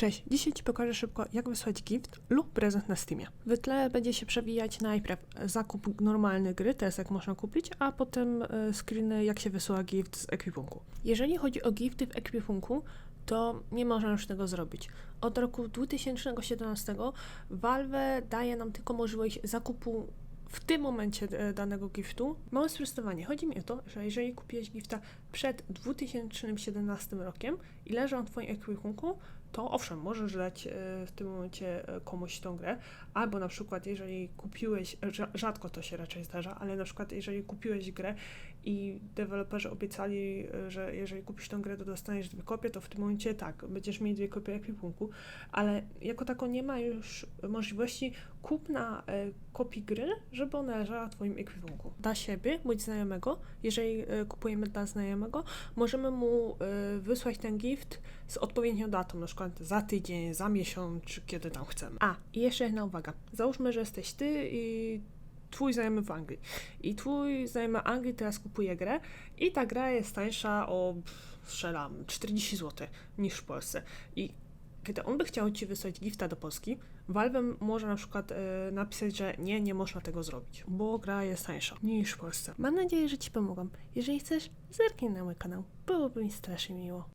Cześć, dzisiaj Ci pokażę szybko, jak wysłać gift lub prezent na Steamie. W tle będzie się przewijać najpierw zakup normalny gry, to jest jak można kupić, a potem e, screeny, jak się wysyła gift z ekwipunku. Jeżeli chodzi o gifty w ekwipunku, to nie można już tego zrobić. Od roku 2017 Valve daje nam tylko możliwość zakupu w tym momencie e, danego giftu. Małe sprostowanie. Chodzi mi o to, że jeżeli kupiłeś gifta przed 2017 rokiem i leży on w Twoim ekwipunku, to owszem, możesz dać e, w tym momencie e, komuś tą grę, albo na przykład jeżeli kupiłeś, rza- rzadko to się raczej zdarza, ale na przykład jeżeli kupiłeś grę i deweloperzy obiecali, że jeżeli kupisz tą grę, to dostaniesz dwie kopie, to w tym momencie tak, będziesz mieć dwie kopie ekwipunku, ale jako tako nie ma już możliwości kupna e, kopii gry, żeby ona leżała w Twoim ekwipunku. Dla siebie, bądź znajomego, jeżeli e, kupujemy dla znajomego, możemy mu e, wysłać ten gift z odpowiednią datą, na przykład za tydzień, za miesiąc, czy kiedy tam chcemy. A, i jeszcze jedna uwaga. Załóżmy, że jesteś ty i twój znajomy w Anglii. I twój znajomy Anglii teraz kupuje grę i ta gra jest tańsza o, strzelam, 40 zł niż w Polsce. I kiedy on by chciał ci wysłać gifta do Polski, Valve może na przykład e, napisać, że nie, nie można tego zrobić, bo gra jest tańsza niż w Polsce. Mam nadzieję, że ci pomogłam. Jeżeli chcesz, zerknij na mój kanał. Byłoby mi strasznie miło.